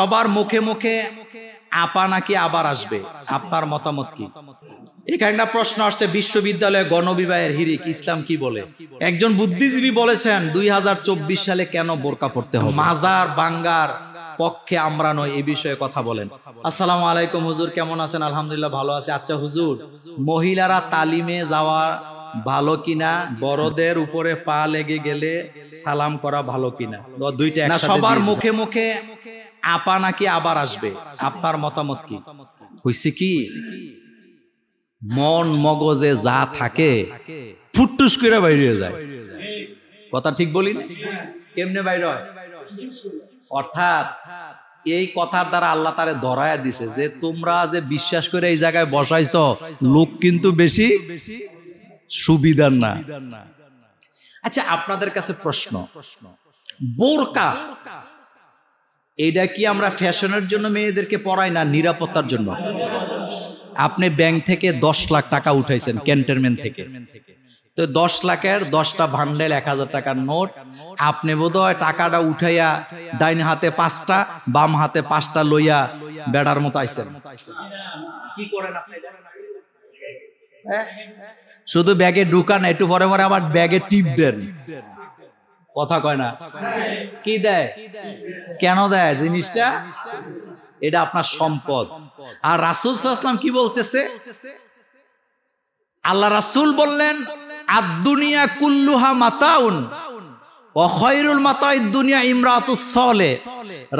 সবার মুখে মুখে আপা নাকি আবার আসবে? আপনার মতামত কি? এখানে একটা প্রশ্ন আসছে বিশ্ববিদ্যালয়ে গণবিবাহের হিরিক ইসলাম কি বলে? একজন বুদ্ধিজীবী বলেছেন দুই সালে কেন বোরকা পড়তে হবে? মাজার বাঙ্গার পক্ষে আমরা নয় এই বিষয়ে কথা বলেন। আসসালামু আলাইকুম হুজুর কেমন আছেন? আলহামদুলিল্লাহ ভালো আছে। আচ্ছা হুজুর মহিলারা তালিমে যাওয়া ভালো কিনা? বড়দের উপরে পা লেগে গেলে সালাম করা ভালো কিনা? দুইটা সবার মুখে মুখে আপা নাকি আবার আসবে? আপনার মতামত কি? হইছে কি? মন মগজে যা থাকে, ফুটটুস করে বাইরে যায়। কথা ঠিক বলি? কেমনে বাইরে অর্থাৎ এই কথার দ্বারা আল্লাহ তারে ধরায়া দিছে যে তোমরা যে বিশ্বাস করে এই জায়গায় বসাইছ, লোক কিন্তু বেশি সুবিধার না। আচ্ছা আপনাদের কাছে প্রশ্ন। বোরকা এইটা কি আমরা ফ্যাশনের জন্য মেয়েদেরকে পড়াই না নিরাপত্তার জন্য? আপনি ব্যাংক থেকে দশ লাখ টাকা উঠাইছেন, ক্যান্টনমেন্ট থেকে। তো দশ লাখের দশটা ভান্ডেল, এক হাজার টাকার নোট, আপনি বোধহয় টাকাটা উঠাইয়া ডাইন হাতে পাঁচটা, বাম হাতে পাঁচটা লইয়া বেড়ার মতো আইছেন। কি করেন আপনি? হ্যাঁ? শুধু ব্যাগে ঢুকান, একটু পরে পরে আবার ব্যাগে টিপ দেন। কথা কয় না? কি দেয়? কেন দেয় জিনিসটা? এটা আপনার সম্পদ। আর রাসুল সাল্লাম কি বলতেছে? আল্লাহ রাসুল বললেন আর দুনিয়া কুল্লুহা মাতাউন অখয়রুল মাতাই দুনিয়া ইমরাতুস সলে।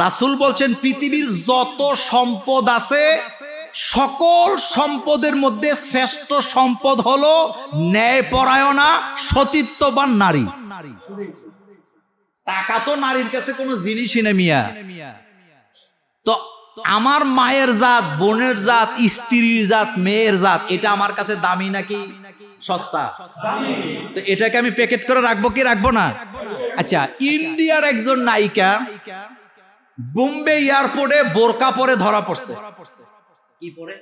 রাসুল বলছেন, পৃথিবীর যত সম্পদ আছে, সকল সম্পদের মধ্যে শ্রেষ্ঠ সম্পদ হলো ন্যায়পরায়ণা, সতীত্ববান নারী। টাকা তো নারীর কাছে কোনো জিনিসই না মিয়া। তো আমার মায়ের জাত, বোনের জাত, স্ত্রীর জাত, মেয়ের জাত, এটা আমার কাছে দামি নাকি সস্তা? তো এটাকে আমি প্যাকেট করে রাখব কি রাখব না? আচ্ছা ইন্ডিয়ার একজন নায়িকা বোম্বে এয়ারপোর্টে বোরকা পরে ধরা পড়ছে। কি পরে?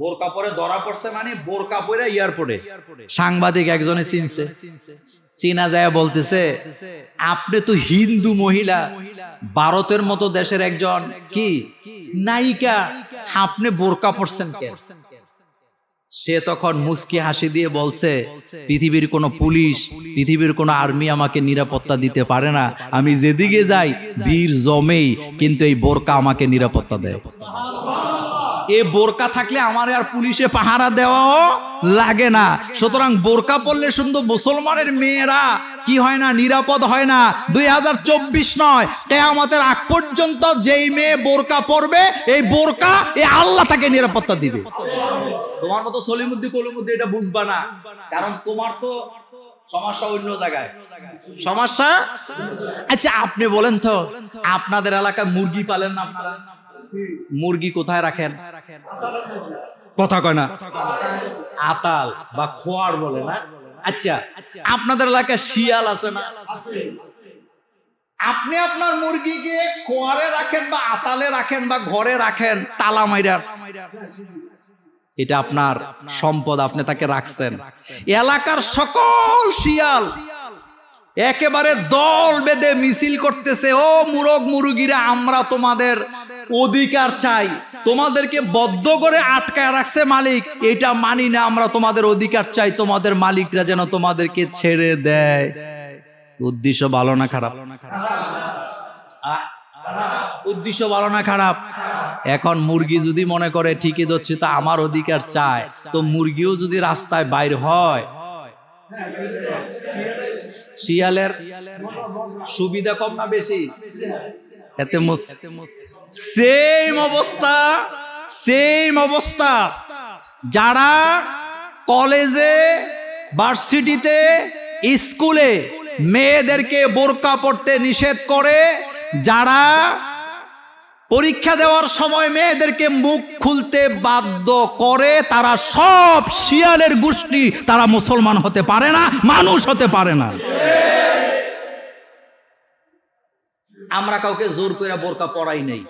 বোরকা পরে ধরা পড়ছে মানে বোরকা পরে এয়ারপোর্টে। সাংবাদিক একজনে চিনছে। চীনা যায় বলতেছে, আপনি তো হিন্দু মহিলা, ভারতের মতো দেশের একজন কি? নায়িকা, আপনি বোরকা পড়ছেন সে তখন মুস্কি হাসি দিয়ে বলছে, পৃথিবীর কোনো পুলিশ, পৃথিবীর কোনো আর্মি আমাকে নিরাপত্তা দিতে পারে না। আমি যেদিকে যাই, বীর জমেই কিন্তু এই বোরকা আমাকে নিরাপত্তা দেয়। এ বোরকা থাকলে আমার আর পুলিশে পাহারা দেওয়াও লাগে না। সুতরাং বোরকা পড়লে শুধু মুসলমানের মেয়েরা কি হয় না, নিরাপদ হয় না। দুই নয়, কেয়ামতের আগ পর্যন্ত যেই মেয়ে বোরকা পরবে, এই বোরকা এই আল্লাহ তাকে নিরাপত্তা দিবে। তোমার মতো সলিমুদ্দি কলিমুদ্দি এটা বুঝবা না। কারণ তোমার তো সমস্যা অন্য জায়গায়। সমস্যা? আচ্ছা আপনি বলেন তো, আপনাদের এলাকায় মুরগি পালেন না আপনারা? মুরগি কোথায় রাখেন? কথা কয় না। আতাল বা খোয়ার বলে না? আচ্ছা আপনাদের এলাকায় শিয়াল আছে না? আপনি আপনার মুরগিকে খোয়ারে রাখেন বা আতালে রাখেন বা ঘরে রাখেন, তালা মাইরা। এটা আপনার সম্পদ, আপনি তাকে রাখছেন। এলাকার সকল শিয়াল একেবারে দল বেঁধে মিছিল করতেছে, ও মুরগ মুরগিরা, আমরা তোমাদের অধিকার চাই। তোমাদেরকে বদ্ধ করে আটকায় রাখছে মালিক। এটা মানি না আমরা তোমাদের অধিকার চাই, তোমাদের মালিকরা যেন তোমাদেরকে ছেড়ে দেয়। উদ্দেশ্য ভালো না খারাপ? উদ্দেশ্য ভালো না খারাপ? এখন মুরগি যদি মনে করে, ঠিকই ধরছি, তো আমার অধিকার চায় তো মুরগিও যদি রাস্তায় বাইর হয়, শিয়ালের সুবিধা কম না বেশি? এতে সেম অবস্থা সেম অবস্থা। যারা কলেজে ভার্সিটিতে স্কুলে মেয়েদেরকে বোরকা পড়তে নিষেধ করে, যারা পরীক্ষা দেওয়ার সময় মেয়েদেরকে মুখ খুলতে বাধ্য করে, তারা সব শিয়ালের গোষ্ঠী, তারা মুসলমান হতে পারে না, মানুষ হতে পারে না। আমরা কাউকে জোর করে বোরকা পরাই নাই।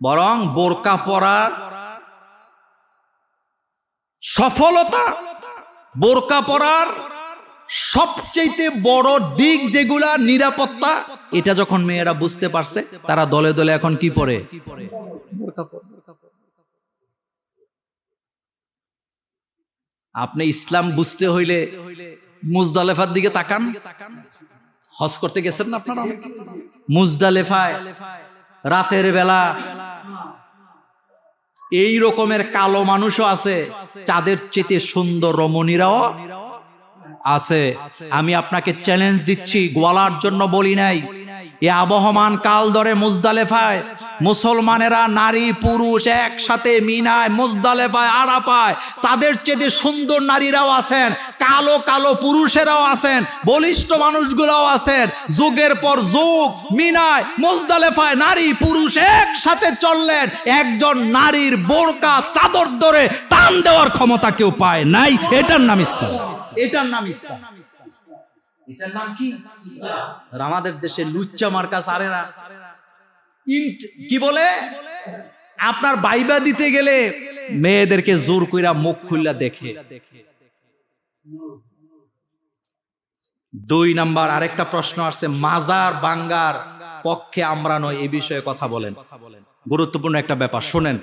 বরং বোরকা পরার সফলতা বোরকা পরার সবচেয়ে বড় দিক যেগুলা নিরাপত্তা এটা যখন মেয়েরা বুঝতে পারছে তারা দলে দলে এখন কি পরে। আপনি ইসলাম বুঝতে হইলে মুজদালেফার দিকে তাকান। হজ করতে গেছেন না আপনারা? মুজদালেফায়, রাতের বেলা। এই রকমের কালো মানুষও আছে, চাঁদের চেতে সুন্দর রমণীরাও আছে। আমি আপনাকে চ্যালেঞ্জ দিচ্ছি, গোয়ালার জন্য বলি নাই। এ আবহমান কাল ধরে মুজদালেফায়। মুসলমানেরা নারী, পুরুষ একসাথে মিনায়, মুজদালেফায় আরাপায় তাদের চেয়ে সুন্দর নারীরাও আছেন, কালো কালো পুরুষেরাও আছেন, বলিষ্ঠ মানুষগুলোও আছেন। যুগের পর যুগ, মিনায়, মুজদালেফায় নারী, পুরুষ একসাথে চললেন। একজন নারীর বোরকা, চাদর ধরে টান দেওয়ার ক্ষমতা কেউ পায় নাই। এটার নাম ইসলাম। এটার নাম ইসলাম। এটার নাম কি? আমাদের দেশে লুচ্চা মার্কাস আরে না কি বলে? আপনার বাইবা দিতে গেলে মেয়েদেরকে জোর কইরা মুখ খুললা দেখে। দুই নাম্বার আরেকটা প্রশ্ন আসছে, মাজার বাঙ্গার পক্ষে আমরা নয় এই বিষয়ে কথা বলেন। গুরুত্বপূর্ণ একটা ব্যাপার, শুনেন।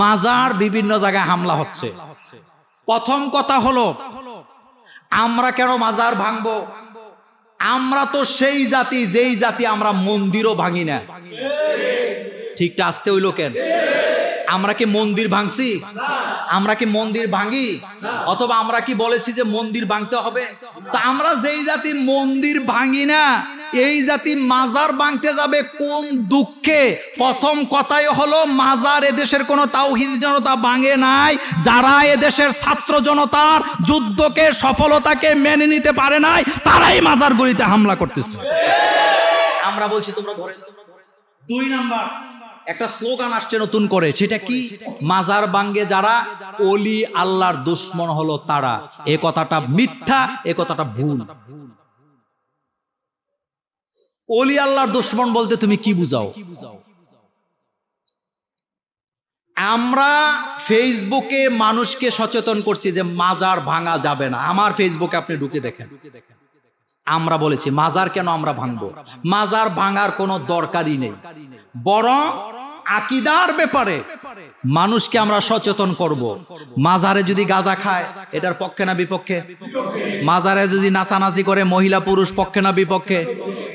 মাজার বিভিন্ন জায়গায় হামলা হচ্ছে। প্রথম কথা হলো আমরা কেন মাজার ভাঙবো? আমরা তো সেই জাতি যেই জাতি আমরা মন্দিরও ভাঙি না। ঠিকটা আসতে হইল কেন? আমরা কি মন্দির ভাঙছি? আমরা কি মন্দির ভাঙি? অথবা আমরা কি বলেছি যে মন্দির ভাঙতে হবে? তা আমরা যেই জাতি মন্দির ভাঙি না এই জাতি মাজার ভাঙতে যাবে কোন দুঃখে? প্রথম কথাই হলো মাজার এদেশের কোনো তাওহিদ জনতা ভাঙে নাই। যারা এদেশের ছাত্র জনতার যুদ্ধকে সফলতাকে মেনে নিতে পারে নাই তারাই মাজারগুলিতে হামলা করতেছে। আমরা বলছি তোমরা দুই নাম্বার। একটা স্লোগান আসছে নতুন করে সেটা কি? মাজার বাঙ্গে যারা অলি আল্লাহর দুশ্মন হলো তারা। এ কথাটা মিথ্যা এ কথাটা ভুল। অলি আল্লাহর দুশ্মন বলতে তুমি কি বুঝাও? আমরা ফেসবুকে মানুষকে সচেতন করছি যে মাজার ভাঙা যাবে না। আমার ফেসবুকে আপনি ঢুকে দেখেন। আমরা বলেছি, মাজার কেন আমরা ভাঙবো? মাজার ভাঙার কোনো দরকারই নেই। বরং আকিদার ব্যাপারে মানুষকে আমরা সচেতন করব। মাজারে যদি গাজা খায়, এটার পক্ষে না বিপক্ষে? মাজারে যদি নাচানাচি করে, মহিলা পুরুষ পক্ষে না বিপক্ষে?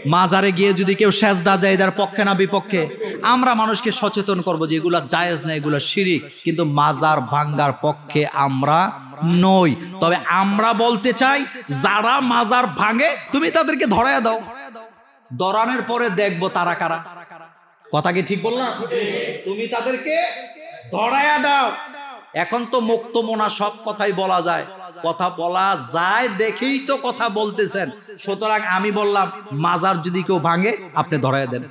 মাজারে গিয়ে যদি কেউ সেজদা যায় এটার পক্ষে না বিপক্ষে? আমরা মানুষকে সচেতন করব যে এগুলা জায়েজ না, এগুলো শিরিক। কিন্তু মাজার ভাঙ্গার পক্ষে আমরা নই। তবে আমরা বলতে চাই, যারা মাজার ভাঙে, তুমি তাদেরকে ধরায় দাও। দরানের পরে দেখব তারা কারা। কথা কি ঠিক বললাম? তুমি তাদেরকে ধরায়া দাও। এখন তো মুক্ত মোনা সব কথাই বলা যায়। কথা বলা যায় দেখেই তো কথা বলতেছেন। সুতরাং আমি বললাম, মাজার যদি কেউ ভাঙে, আপনি ধরায় দেন।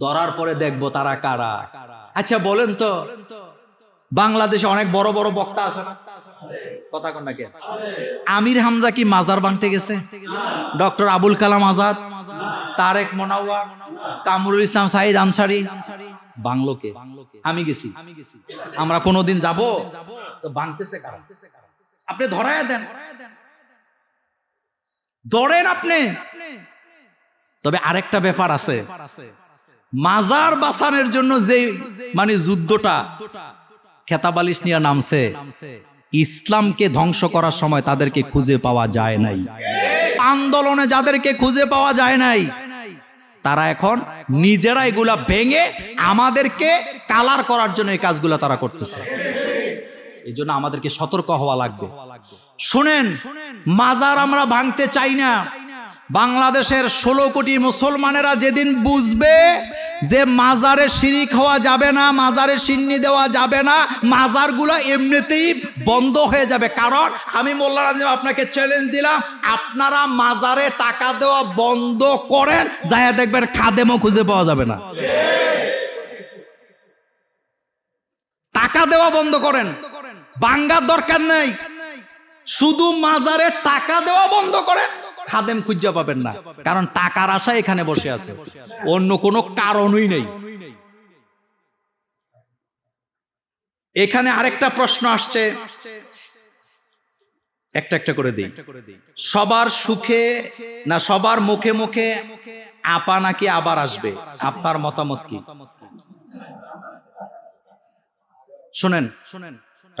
ধরার পরে দেখব তারা কারা। আচ্ছা বলেন তো, বাংলাদেশে অনেক বড় বড় বক্তা আছে না? কথা কন নাকি আমির হামজা কি মাজার ভাঙতে গেছে? ডক্টর আবুল কালাম আজাদ তারেক মোনাওয়া কামরুল ইসলাম সাইদ আনসারি। বাংলোকে। আমি গেছি। আমরা কোনোদিন যাব? তো ভাঙতেছে কারা? আপনি ধরায় দেন। ধরেন আপনি। তবে আরেকটা ব্যাপার আছে। মাজার বাসানের জন্য যে মানে যুদ্ধটা খেতাবালিশ নিয়ে নামছে। ইসলামকে ধ্বংস করার সময় তাদেরকে খুঁজে পাওয়া যায় নাই। আন্দোলনে যাদেরকে খুঁজে পাওয়া যায় নাই, তারা এখন নিজেরা এগুলা ভেঙে আমাদেরকে কালার করার জন্য এই কাজগুলা তারা করতেছে। এই জন্য আমাদেরকে সতর্ক হওয়া লাগবে। শুনেন, মাজার আমরা ভাঙতে চাই না। বাংলাদেশের ষোলো কোটি মুসলমানেরা যেদিন বুঝবে যে মাজারে শিরিক হওয়া যাবে না, মাজারে সিন্নি দেওয়া যাবে না, মাজারগুলো এমনিতেই বন্ধ হয়ে যাবে। কারণ আমি মোল্লা রাজিম আপনাকে চ্যালেঞ্জ দিলাম, আপনারা মাজারে টাকা দেওয়া বন্ধ করেন, যাইয়া দেখবেন খাদেমও খুঁজে পাওয়া যাবে না। টাকা দেওয়া বন্ধ করেন বাঙ্গার দরকার নেই। শুধু মাজারে টাকা দেওয়া বন্ধ করেন। খাদেম খুঁজা পাবেন না। কারণ টাকার আশা এখানে বসে আছে। অন্য কোনো কারণই নেই। এখানে আরেকটা প্রশ্ন আসছে। একটা একটা করে দিই। সবার সুখে না সবার মুখে মুখে আপা নাকি আবার আসবে? আপনার মতামত কি? শোনেন শোনেন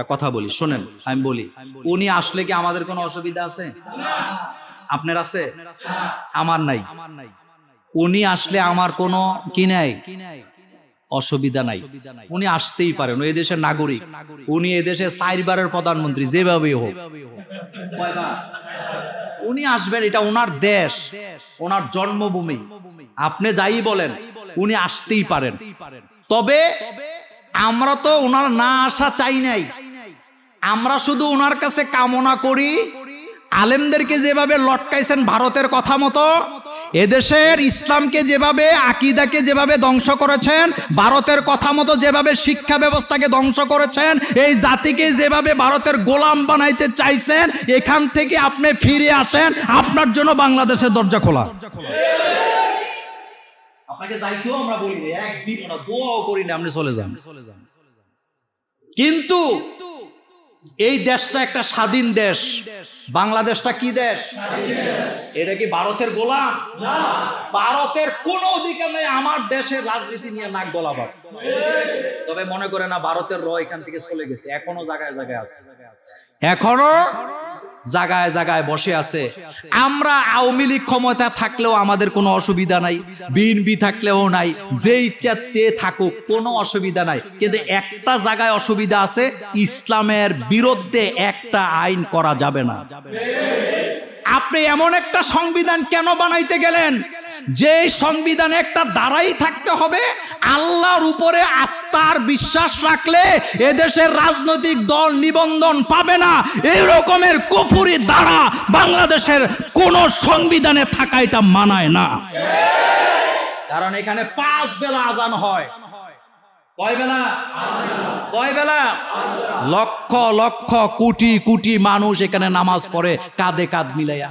কথা বলি, শোনেন, আমি বলি, উনি আসলে কি আমাদের কোনো অসুবিধা আছে? আপনার আছে? আমার নাই। উনি আসলে আমার কোনো কি নাই? অসুবিধা নাই। উনি আসতেই পারেন এই দেশের নাগরিক। উনি এদেশের চারবারের প্রধানমন্ত্রী যেভাবেই হোক। উনি আসবেন এটা ওনার দেশ। ওনার জন্মভূমি। আপনি যাই বলেন উনি আসতেই পারেন। তবে আমরা তো ওনার না আসা চাই নাই। আমরা শুধু ওনার কাছে কামনা করি আলেমদেরকে যেভাবে লটকাইছেন ভারতের কথা মতো এদেশের ইসলামকে যেভাবে আকিদাকে যেভাবে ধ্বংস করেছেন ভারতের কথা মতো যেভাবে শিক্ষা ব্যবস্থাকে ধ্বংস করেছেন এই জাতিকে যেভাবে ভারতের গোলাম বানাইতে চাইছেন এখান থেকে আপনি ফিরে আসেন আপনার জন্য বাংলাদেশের দরজা খোলা। আপনাকে যাইতেও আমরা বলি একদিন দোয়াও করি না আপনি চলে যান। কিন্তু এই দেশটা একটা স্বাধীন দেশ। বাংলাদেশটা কি দেশ? এটা কি ভারতের গোলাম? ভারতের কোন অধিকার নেই আমার দেশের রাজনীতি নিয়ে নাক গলাবার। তবে মনে করে না ভারতের র এখান থেকে চলে গেছে, এখনও জায়গায় জায়গায় আছে। এখনও? জায়গায় জাগায় বসে আছে। আমরা আওয়ামী লীগ ক্ষমতা থাকলেও আমাদের কোনো অসুবিধা নাই, বিএনপি থাকলেও নাই যে ইচ্ছাতে থাকুক কোনো অসুবিধা নাই। কিন্তু একটা জায়গায় অসুবিধা আছে, ইসলামের বিরুদ্ধে একটা আইন করা যাবে না। আপনি এমন একটা সংবিধান কেন বানাইতে গেলেন? যে সংবিধানে একটা দ্বারাই থাকতে হবে, আল্লাহর উপরে আস্থার বিশ্বাস রাখলে এদেশের রাজনৈতিক দল নিবন্ধন পাবে না। এই রকমের কুফুরি দ্বারা বাংলাদেশের কোন সংবিধানে থাকা এটা মানায় না। কারণ এখানে পাঁচ বেলা আজান হয়। কয় বেলা? লক্ষ লক্ষ কোটি কোটি মানুষ এখানে নামাজ পড়ে, কাঁধে কাঁধ মিলাইয়া।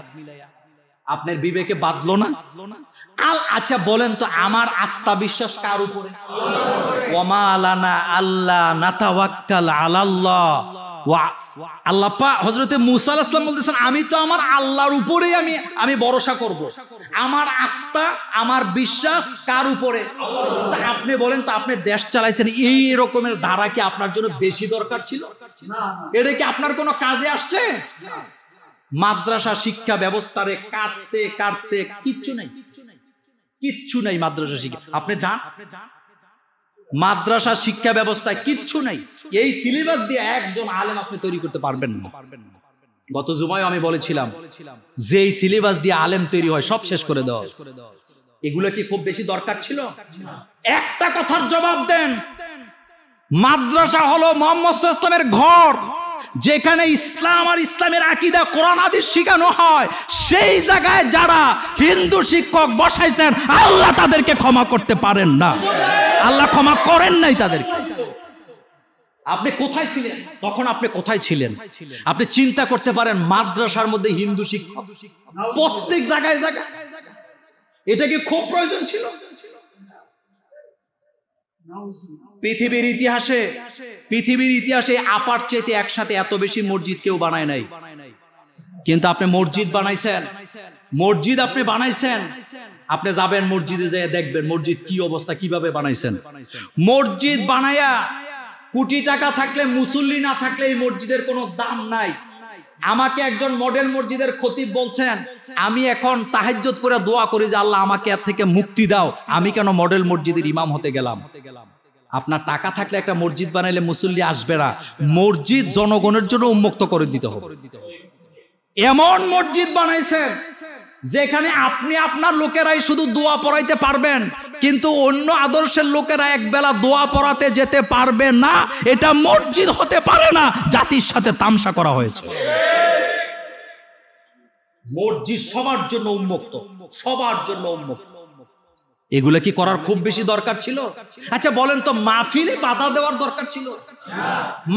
আপনার বিবেকে বাঁধলো না? আল আচ্ছা বলেন তো আমার আস্থা বিশ্বাস কার উপরে? ওমা আলানা আল্লাহ নাতাওয়াক্কাল আলাল্লাহ। ওয়া, আল্লাহ হজরতে মুসা আলাইহিস সালাম বলতেছেন, আমি তো আমার আল্লাহর উপরেই আমি আমি ভরসা করব। আমার আস্থা, আমার বিশ্বাস কার উপরে? আপনি বলেন তো, আপনি দেশ চালাইছেন, এই রকমের ধারা কি আপনার জন্য বেশি দরকার ছিল? এটা কি আপনার কোনো কাজে আসছে? মাদ্রাসা শিক্ষা ব্যবস্থারে কাটতে কাটতে কিচ্ছু নাই। কিচ্ছু নাই মাদ্রাসা শিক্ষা। আপনি যান। মাদ্রাসা শিক্ষা ব্যবস্থায় কিচ্ছু নাই। এই সিলেবাস দিয়ে একজন আলেম আপনি তৈরি করতে পারবেন না। গত জুমায় আমি বলেছিলাম যে এই সিলেবাস দিয়ে আলেম তৈরি হয়, সব শেষ করে দেওয়া। এগুলো কি খুব বেশি দরকার ছিল? একটা কথার জবাব দেন। মাদ্রাসা হলো মোহাম্মদ ইসলামের ঘর। যেখানে ইসলাম আর ইসলামের আকিদা কোরআন আদির শেখানো হয়, সেই জায়গায় যারা হিন্দু শিক্ষক বসাইছেন, আল্লাহ তাদেরকে ক্ষমা করতে পারেন না। আল্লাহ ক্ষমা করেন নাই তাদেরকে। আপনি কোথায় ছিলেন? তখন আপনি কোথায় ছিলেন? আপনি চিন্তা করতে পারেন, মাদ্রাসার মধ্যে হিন্দু শিক্ষক। প্রত্যেক জায়গায় জায়গায়। এটা কি খুব প্রয়োজন ছিল? পৃথিবীর ইতিহাসে পৃথিবীর ইতিহাসে আপার চেতে একসাথে এত বেশি মসজিদ কেউ বানায় নাই। কিন্তু আপনি মসজিদ বানাইছেন। মসজিদ আপনি বানাইছেন। আপনি যাবেন মসজিদে যেয়ে দেখবেন মসজিদ কি অবস্থা, কীভাবে বানাইছেন। মসজিদ বানায়া কোটি টাকা থাকলে, মুসল্লি না থাকলে এই মসজিদের কোনো দাম নাই। আমাকে একজন মডেল মসজিদের খতিব বলছেন, আমি এখন তাহাজ্জুদ করে দোয়া করি যে আল্লাহ আমাকে এর থেকে মুক্তি দাও। আমি কেন মডেল মসজিদের ইমাম হতে গেলাম? আপনার টাকা থাকলে একটা মসজিদ বানাইলে মুসল্লি আসবে না। মসজিদ জনগণের জন্য উন্মুক্ত করে দিতে হবে। এমন মসজিদ বানাইছেন, যেখানে আপনি আপনার লোকেরাই শুধু দোয়া পড়াইতে পারবেন। কিন্তু অন্য আদর্শের লোকেরা এক বেলা দোয়া পড়াতে যেতে পারবে না এটা মসজিদ হতে পারে না জাতির সাথে তামসা করা হয়েছে। মসজিদ সবার জন্য উন্মুক্ত সবার জন্য উন্মুক্ত। এগুলো কি করার খুব বেশি দরকার ছিল? আচ্ছা বলেন তো মাহফিলে বাধা দেওয়ার দরকার ছিল?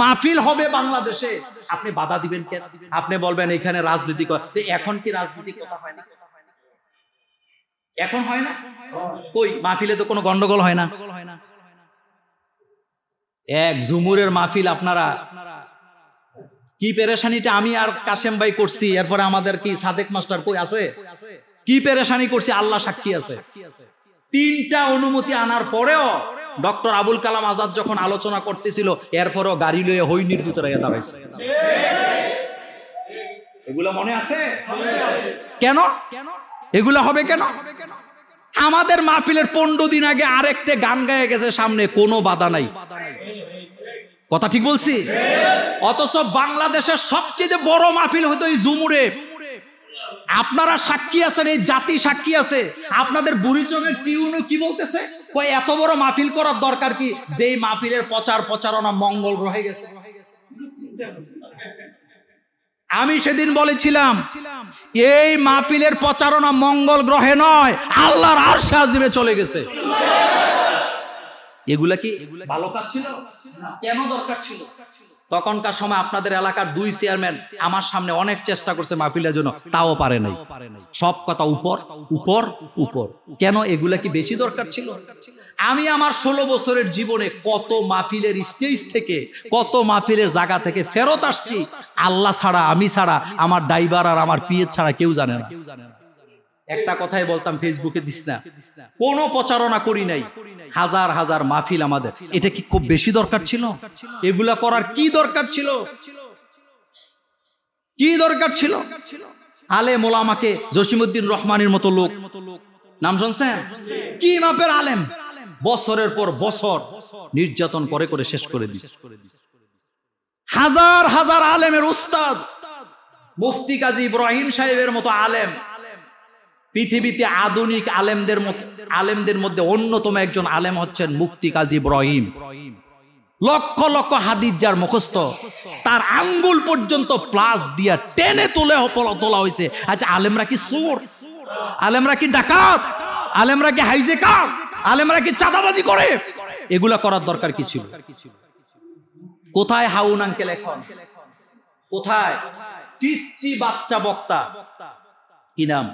মাহফিল হবে বাংলাদেশে। আপনি বাধা দিবেন কেন? আপনি বলবেন এখানে রাজনীতি এখন কি রাজনীতি কথা হয় না? এখন হয় না? কই? মাহফিলে তো কোনো গন্ডগোল হয় না। এক ঝুমুরের মাহফিল আপনারা। কি পেরেশানিটা আমি আর কাশেম ভাই করছি, এরপরে আমাদের কি সাদেক মাস্টার কই আছে? কি পেরেশানি করছি, আল্লাহ সাক্ষী আছে। তিনটা অনুমতি আনার পরেও ডক্টর আবুল কালাম আজাদ যখন আলোচনা করতেছিল, এরপরও গাড়ি লয়ে হইনির ভিতরে দাঁড়াইছে এগুলো মনে আছে? কেন? কেন এগুলো হবে কেন হবে কেন? আমাদের মাহফিলের পনেরো দিন আগে আরেকটা গান গায়ে গেছে, সামনে কোনো বাধা নাই। কথা ঠিক বলছি? অথচ বাংলাদেশের সবচেয়ে বড় মাহফিল হতো এই জুমুরে আপনারা সাক্ষী আছেন, এই জাতি সাক্ষী আছে। আপনাদের বুড়িচঙ্গের টিউনও কি বলতেছে? কয়, এত বড় মাহফিল করার দরকার কি? যেই মাহফিলের প্রচার প্রচারণা মঙ্গল গ্রহে গেছে। আমি সেদিন বলেছিলাম, এই মাহফিলের প্রচারণা মঙ্গল গ্রহে নয়, আল্লাহর আর সাজিবে চলে গেছে। এগুলা কি ভালো কাজ ছিল? কেন দরকার ছিল? তখনকার সময় আপনাদের এলাকার দুই চেয়ারম্যান আমার সামনে অনেক চেষ্টা করছে মাহফিলের জন্য, তাও পারে নাই। সব কথা উপর উপর উপর। কেন এগুলা কি বেশি দরকার ছিল? আমি আমার ষোলো বছরের জীবনে কত মাহফিলের স্টেজ থেকে, কত মাহফিলের জায়গা থেকে ফেরত আসছি, আল্লাহ ছাড়া, আমি ছাড়া, আমার ড্রাইভার আর আমার পিএ ছাড়া কেউ জানে না। একটা কথাই বলতাম, ফেসবুকে দিস না। কোনো প্রচারণা করি নাই। হাজার হাজার মাহফিল আমাদের। এটা কি খুব বেশি দরকার ছিল? এগুলা করার কি দরকার ছিল? কি দরকার ছিল? আলে মোলামাকে জসিমুদ্দিন রহমানের মতো লোক। নাম শুনছেন? কি মাপের আলেম? বছরের পর বছর নির্যাতন করে করে শেষ করে দিস। হাজার হাজার আলেমের উস্তাদ, মুফতি কাজী ইব্রাহিম সাহেবের মতো আলেম। পৃথিবীতে আধুনিক আলেমদের আলেমদের মধ্যে অন্যতম একজন আলেম হচ্ছেন মুফতি কাজী ইব্রাহিম। লক্ষ লক্ষ হাদিস যার মুখস্থ। তার আঙ্গুল পর্যন্ত প্লাস দিয়া টেনে তুলে তোলা হয়েছে আচ্ছা আলেমরা কি সোর আলেমরা কি ডাকাত? আলেমরা কি হাইজে কাপ আলেমরা কি চাঁদাবাজি করে? এগুলা করার দরকার কি ছিল? কোথায় হাউন আঙ্কেল এখন? কোথায়? পিচ্ছি বাচ্চা বক্তা। কি নাম?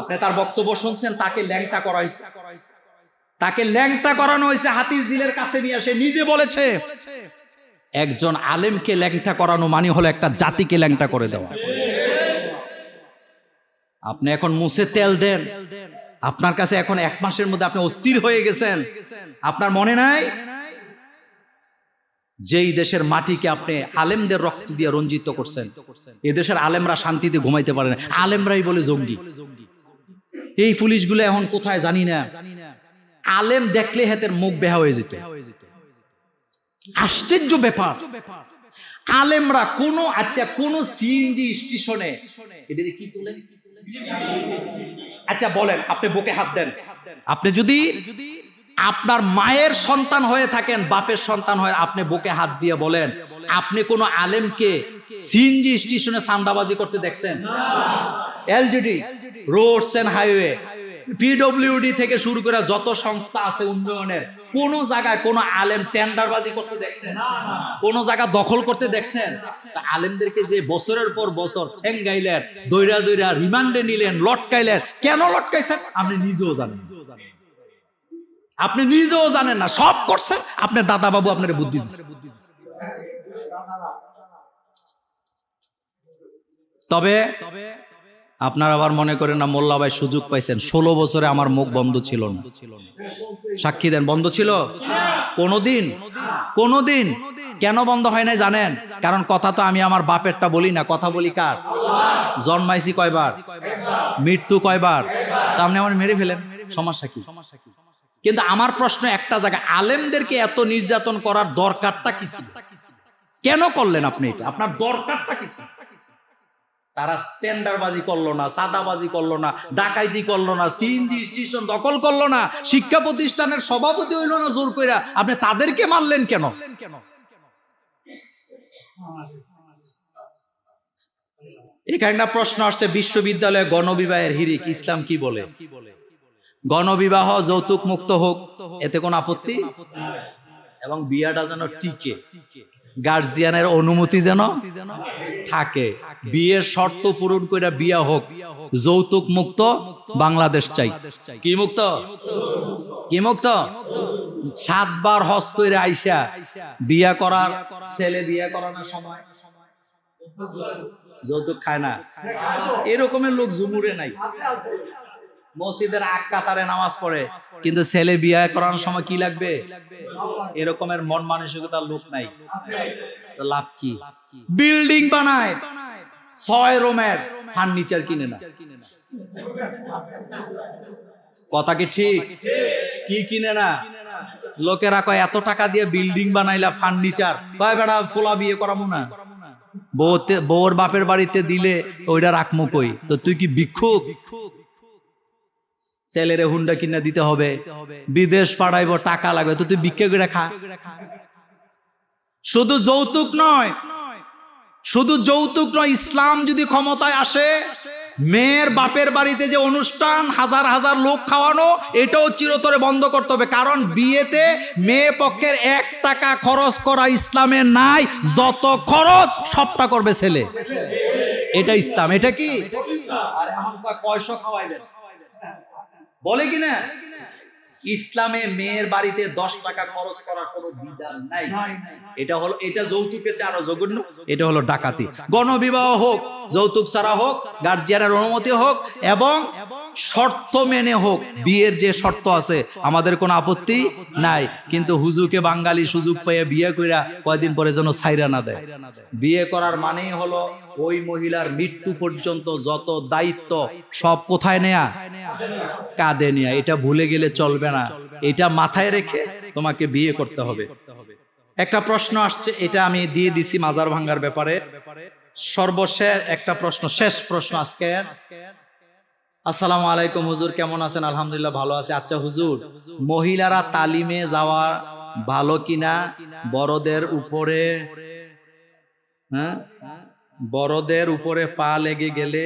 আপনি তার বক্তব্য শুনছেন, তাকে ল্যাংটা করা হয়েছে। তাকে ল্যাংটা করানো হয়েছে হাতির জিলের কাছে নিয়ে, সে নিজে বলেছে, একজন আলেমকে ল্যাংটা করানো মানে হলো একটা জাতিকে ল্যাংটা করে দেওয়া। আপনি এখন মুছে তেল দেন। আপনার কাছে এখন এক মাসের মধ্যে আপনি অস্থির হয়ে গেছেন। আপনার মনে নাই? যেই দেশের মাটিকে আপনি আলেমদের রক্ত দিয়ে রঞ্জিত করছেন এ দেশের আলেমরা শান্তিতে ঘুমাইতে পারে না। আলেমরাই বলে জঙ্গি। এই পুলিশগুলো এখন কোথায় জানি না। আলেম দেখলে হাতের মুখ বেহা হয়ে যেত। আশ্চর্য ব্যাপার। আলেমরা কোন আচ্ছা কোন সিএনজি স্টেশনে কি তোলে আচ্ছা বলেন, আপনি বুকে হাত দেন। আপনি যদি আপনার মায়ের সন্তান হয়ে থাকেন, বাপের সন্তান হয়ে আপনি বুকে হাত দিয়ে বলেন, আপনি কোন আলেমকে সিএনজি স্টেশনে সান্দাবাজি করতে দেখছেন? LGD, roads and highway, PWD থেকে শুরু করে যত সংস্থা আছে উন্নয়নের, কোন জায়গায় কোন আলেম টেন্ডারবাজি করতে দেখছেন? কোন জায়গা দখল করতে দেখছেন? আলেমদেরকে যে বছরের পর বছর ঠেং গাইলেন দৈরা দৈরা রিমান্ডে নিলেন, লটকাইলেন, কেন লটকাইছেন? আপনি নিজেও জানেন। আপনি নিজেও জানেন না, সব করছেন আপনার দাদা বাবু আপনার বুদ্ধি দিচ্ছে তবে আপনার আবার মনে করেন না, মোল্লা ভাই সুযোগ পাইছেন, ষোলো বছরে আমার মুখ বন্ধ ছিল না। সাক্ষী দেন, বন্ধ ছিল? কোনোদিন? কোনোদিন? কেন বন্ধ হয় নাই জানেন? কারণ কথা তো আমি আমার বাপেরটা বলি না, কথা বলি কার? জন্মাইছি কয়বার? মৃত্যু কয়বার? তা আপনি আমার মেরে ফেলেন সমস্যা কি সমস্যা কি? কিন্তু আমার প্রশ্ন একটা জায়গা আলেমদেরকে এত নির্যাতন করার দরকারটা কি ছিল? কেন করলেন আপনি এটা? আপনার দরকারটা কি ছিল? তারা স্ট্যান্ডারবাজি করল না, সাদাবাজি করল না, ডাকাইতি করল না সিএনজি স্টেশন দখল করল না, শিক্ষা প্রতিষ্ঠানের সভাপতি হইল না জোর কইরা। আপনি তাদেরকে মারলেন কেন? এখানে প্রশ্ন আসছে, বিশ্ববিদ্যালয়ে গণবিবাহের হিরিক, ইসলাম কি বলে? গণবিবাহ যৌতুক মুক্ত হোক এতে কোন আপত্তি? এবং বিয়াটা যেন টিকে গার্জিয়ানের অনুমতি যেন থাকে। বিয়ের শর্ত পূরণ করে বিয়া হোক যৌতুক মুক্ত বাংলাদেশ চাই। কি মুক্ত? কি মুক্ত? সাতবার হজ করে আইসা বিয়া করার ছেলে বিয়া করানোর সময় যৌতুক খায় না। এরকমের লোক জুমুরে নাই। মসজিদের আগ কাতারে নামাজ পড়ে। কিন্তু ছেলে বিয়ে করানোর সময় কি লাগবে? এরকমের মন মানসিকতার লোক নাই। লাভ কি? বিল্ডিং বানায়। ছয় রুমের ফার্নিচার কিনে না। কথা কি ঠিক? কি কিনে না? লোকেরা কয় এত টাকা দিয়ে বিল্ডিং বানাইলা ফার্নিচার কয় বেড়া ফোলা বিয়ে করাবো না। বউতে বউর বাপের বাড়িতে দিলে ওইটা রাখমু কই? তো তুই কি ভিক্ষুক? ছেলেরে হুন্ডা কিনা দিতে হবে। বিদেশ পাঠাইব, টাকা লাগবে। তো তুই ভিক্ষা করে খা। শুধু যৌতুক নয়, শুধু যৌতুক নয়, ইসলাম যদি ক্ষমতায় আসে, মেয়ের বাপের বাড়িতে যে অনুষ্ঠান, হাজার হাজার লোক খাওয়ানো, এটাও চিরতরে বন্ধ করতে হবে। কারণ বিয়েতে মেয়ে পক্ষের এক টাকা খরচ করা ইসলামে নাই, যত খরচ সবটা করবে ছেলে। এটা ইসলাম, এটা কি? পয়সা খাওয়াই বলে কিনা? ইসলামে মেয়ের বাড়িতে দশ টাকা খরচ করার কোনো বিধান নাই। এটা হলো এটা যৌতুকে চারো জঘন্য এটা হলো ডাকাতি। গণবিবাহ হোক যৌতুক ছাড়া হোক গার্জিয়ানের অনুমতি হোক এবং শর্ত মেনে হোক, বিয়ের যে শর্ত আছে, আমাদের কোনো আপত্তি নাই। কিন্তু হুজুকে বাঙালি সুযোগ পেয়ে বিয়ে কইরা কয়দিন পরে যেন ছাইরা না দেয়। বিয়ে করার মানেই হলো ওই মহিলার মৃত্যু পর্যন্ত যত দায়িত্ব সব কোথায় নেয়া? কাঁধে নেয়া। এটা ভুলে গেলে চলবে না। এটা মাথায় রেখে তোমাকে বিয়ে করতে হবে। একটা প্রশ্ন আসছে, এটা আমি দিয়ে দিছি মাজার ভাঙ্গার ব্যাপারে। সর্বশেষ একটা প্রশ্ন, শেষ প্রশ্ন আজকে। আসসালামু আলাইকুম, হুজুর কেমন আছেন? আলহামদুলিল্লাহ ভালো আছে। আচ্ছা হুজুর, মহিলারা তালিমে যাওয়া ভালো কিনা? বড়দের উপরে হ্যাঁ? বড়দের উপরে পা লেগে গেলে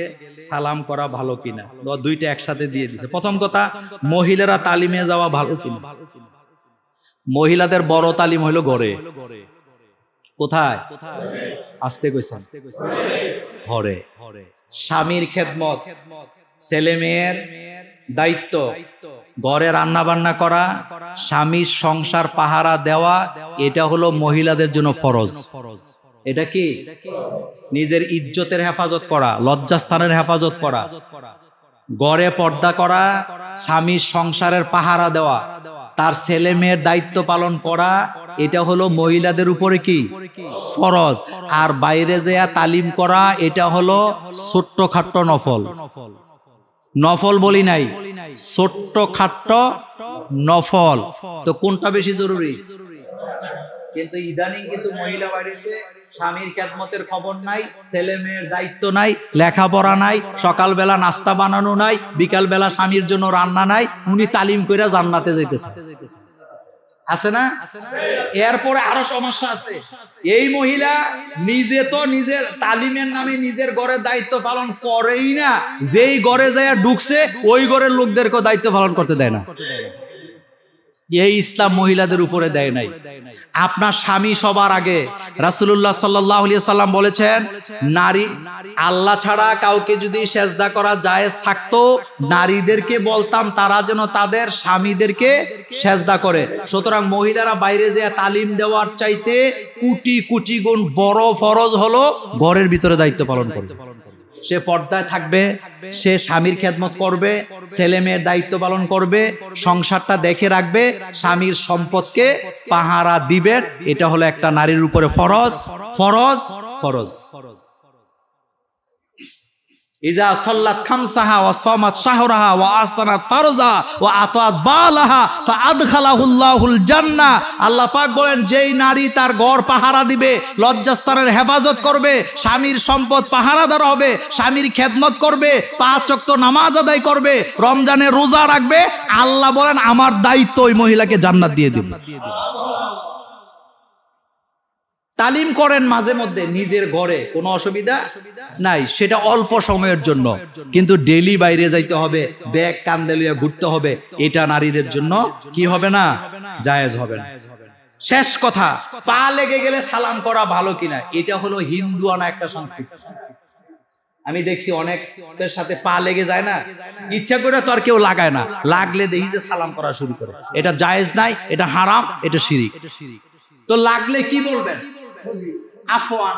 সালাম করা ভালো কিনা? দুইটা একসাথে দিয়ে দিছে। প্রথম কথা, মহিলারা তালিমে যাওয়া ভালো কিনা? মহিলাদের বড় তালিম হইল গড়ে কোথায়? আসতে কইছেন। ঘরে। স্বামীর খেদমত। ছেলে মেয়ের দায়িত্ব, ঘরে রান্না বান্না করা, স্বামীর সংসার পাহারা দেওয়া, এটা হলো মহিলাদের জন্য ফরজ। এটা কি? নিজের ইজ্জতের হেফাজত করা, লজ্জাস্থানের হেফাজত করা গড়ে পর্দা করা, স্বামীর সংসারের পাহারা দেওয়া, তার ছেলে মেয়ের দায়িত্ব পালন করা, এটা হলো মহিলাদের উপরে কি? ফরজ। আর বাইরে যেয়া তালিম করা, এটা হলো ছোট্ট খাট্ট নফল। নফল বলি নাই। ছোট্ট খাট্ট নফল। তো কোনটা বেশি জরুরি? কিন্তু ইদানিং কিছু মহিলা বাড়িছে স্বামীর কেদমতের খবর নাই, ছেলে মেয়ের দায়িত্ব নাই, লেখাপড়া নাই, সকালবেলা নাস্তা বানানো নাই, বিকালবেলা স্বামীর জন্য রান্না নাই, উনি তালিম করে জান্নাতে যাইতেছে। আছে না? এরপরে আরও সমস্যা আছে। এই মহিলা নিজে তো নিজের তালিমের নামে নিজের ঘরের দায়িত্ব পালন করেই না। যেই ঘরে যায় ঢুকছে ওই ঘরের লোকদেরকে দায়িত্ব পালন করতে দেয় না। এই ইসলাম মহিলাদের উপরে দেয় নাই। আপনার স্বামী সবার আগে রাসুল্লাহ সাল্লাহ সাল্লাম বলেছেন, নারী আল্লাহ ছাড়া কাউকে যদি সেজদা করা জায়েজ থাকতো, নারীদেরকে বলতাম তারা যেন তাদের স্বামীদেরকে সেজদা করে। সুতরাং মহিলারা বাইরে যে তালিম দেওয়ার চাইতে কুটি কুটি গুণ বড় ফরজ হলো ঘরের ভিতরে দায়িত্ব পালন করবে। সে পর্দায় থাকবে, সে স্বামীর খেদমত করবে, ছেলে মেয়ের দায়িত্ব পালন করবে, সংসারটা দেখে রাখবে, স্বামীর সম্পদকে পাহারা দিবে, এটা হলো একটা নারীর উপরে ফরজ ফরজ ফরজ। ইজা সাল্লাত খামসাহা ওয়া সামাত শাহরাহা ওয়া আহসানাত ফারজা ওয়া আতাত বালাহা ফাআদখালাহুল্লাহুল জান্নাহ। আল্লাহ পাক বলেন, যেই নারী তার ঘর পাহারা দিবে, লজ্জাস্থানের হেফাজত করবে, স্বামীর সম্পদ পাহারাদার হবে, স্বামীর খেদমত করবে, পাঁচ ওয়াক্ত নামাজ আদায় করবে রমজানে রোজা রাখবে, আল্লাহ বলেন, আমার দায়িত্ব ওই মহিলাকে জান্নাত দিয়ে দিবে। তালিম করেন মাঝে মধ্যে, নিজের ঘরে। কোনো অসুবিধা নাই। সেটা অল্প সময়ের জন্য। কিন্তু ডেলি বাইরে যাইতে হবে, ব্যাগ কান্দে লইয়া ঘুরতে হবে। এটা নারীদের জন্য কি হবে না? জায়েজ হবে না। শেষ কথা, পা লেগে গেলে সালাম করা ভালো কিনা? এটা হলো হিন্দুয়ানা একটা সংস্কৃতি। আমি দেখছি অনেকের সাথে পা লেগে যায় না। ইচ্ছা করে তো আর কেউ লাগায় না। লাগলে দেখি যে সালাম করা শুরু করে। এটা জায়েজ নাই, এটা হারাম, এটা শিরিক। তো লাগলে কি বলবেন? আফওয়ান।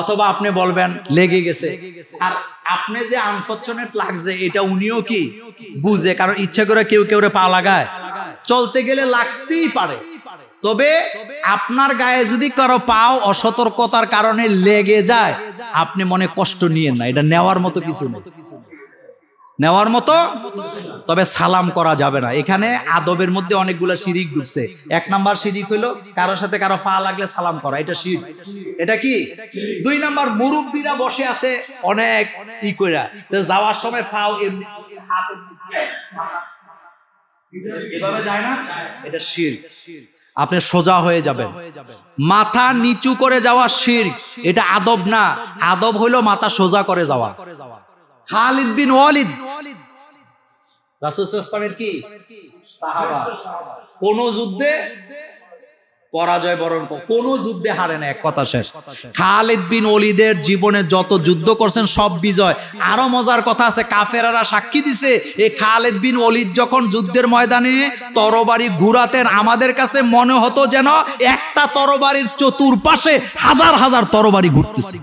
অথবা আপনি বলবেন লেগে গেছে। আর আপনি যে আনফরচুনেট লাগছে এটা উনিও কি বুঝে? কারণ ইচ্ছা করে কেউ কেউ পা লাগায়। চলতে গেলে লাগতেই পারে। তবে আপনার গায়ে যদি কারও পাও অসতর্কতার কারণে লেগে যায় আপনি মনে কষ্ট নিয়েন না। এটা নেওয়ার মতো কিছু নেই। নেওয়ার মতো, তবে সালাম করা যাবে না। এখানে আদবের মধ্যে অনেকগুলো শিরিক ঢুকছে। এক নাম্বার শিরিক হইল কারোর সাথে কারও পা লাগলে সালাম করা, এটা শির। এটা কি? দুই নাম্বার, মুরব্বীরা বসে আছে অনেক ই কইরা। যাওয়ার সময় পাও এমনি এভাবে যায় না? এটা শির। আপনি সোজা হয়ে যাবেন। মাথা নিচু করে যাওয়া শির। এটা আদব না। আদব হইল মাথা সোজা করে যাওয়া। খালিদ বিন ওয়ালিদ। রাসূল সাল্লাল্লাহু কি? সাহাবা। কোন যুদ্ধে পরাজয় বরণ কোন যুদ্ধে হারে না এক কথা শেষ। খালিদ বিন ওলিদের জীবনে যত যুদ্ধ করছেন সব বিজয়। আরও মজার কথা আছে কাফেরারা সাক্ষী দিছে এই খালিদ বিন ওলিদ যখন যুদ্ধের ময়দানে তরবারি ঘুরাতেন আমাদের কাছে মনে হতো যেন একটা তরবারির চতুর্পাশে হাজার হাজার তরবারি ঘুরতেছে।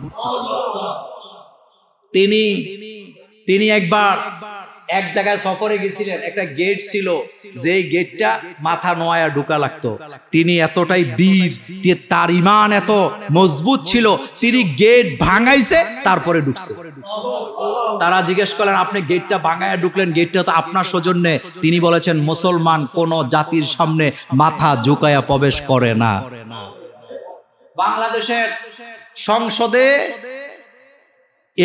তিনি তিনি একবার এক জায়গায় সফরে গেছিলেন, একটা গেট ছিল যে গেটটা মাথা নোয়া ঢুকা লাগতো। তিনি এতটাই বীর তার ইমান এত মজবুত ছিল, তিনি গেট ভাঙাইছে, তারপরে ঢুকছে। তারা জিজ্ঞেস করলেন, আপনি গেটটা ভাঙায় ঢুকলেন গেটটা তো আপনার সৌজন্যে। তিনি বলেছেন, মুসলমান কোন জাতির সামনে মাথা ঝুঁকায়া প্রবেশ করে না। বাংলাদেশের সংসদে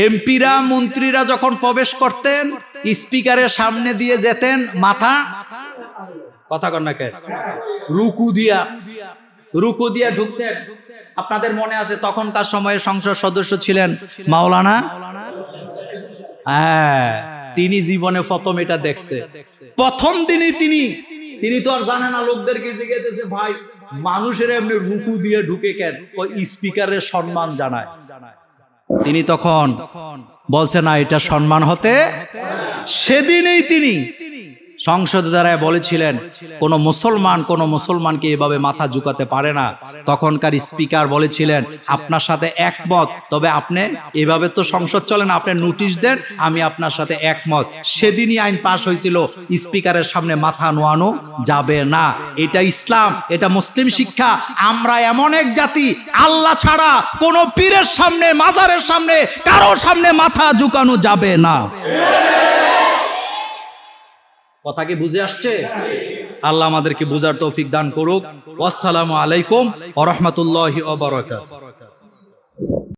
এমপিরা, মন্ত্রীরা যখন প্রবেশ করতেন, স্পিকারের সামনে দিয়ে যেতেন, মাথা, কথা কন না রুকু দিয়া রুকু দিয়া ঢুকতেন। আপনাদের মনে আছে তখনকার সময়ে সংসদ সদস্য ছিলেন মাওলানা? হ্যাঁ তিনি জীবনে প্রথম এটা দেখছে। প্রথম দিনই তিনি তিনি তো আর জানে না, লোকদেরকে জিজ্ঞেসে ভাই, মানুষের এমনি রুকু দিয়ে ঢুকে কেন? স্পিকারের সম্মান জানায়। তিনি তখন বলছে না এটা সম্মান হতে সেদিনেই তিনি সংসদ দ্বারা বলেছিলেন, কোন মুসলমান কোন মুসলমানকে এভাবে মাথা ঝুকাতে পারে না। তখনকার স্পিকার বলেছিলেন, আপনার সাথে একমত, তবে আপনি এভাবে তো সংসদ চলে না, আপনি নোটিশ দেন, আমি আপনার সাথে একমত। সেদিনই আইন পাশ হয়েছিল, স্পিকারের সামনে মাথা নোয়ানো যাবে না। এটা ইসলাম, এটা মুসলিম শিক্ষা। আমরা এমন এক জাতি, আল্লাহ ছাড়া কোন পীরের সামনে, মাজারের সামনে, কারও সামনে মাথা ঝুকানো যাবে না। কথা কি বুঝে আসছে? আল্লাহ আমাদেরকে বুঝার তৌফিক দান করুক। আসসালামু আলাইকুম রাহমাতুল্লাহি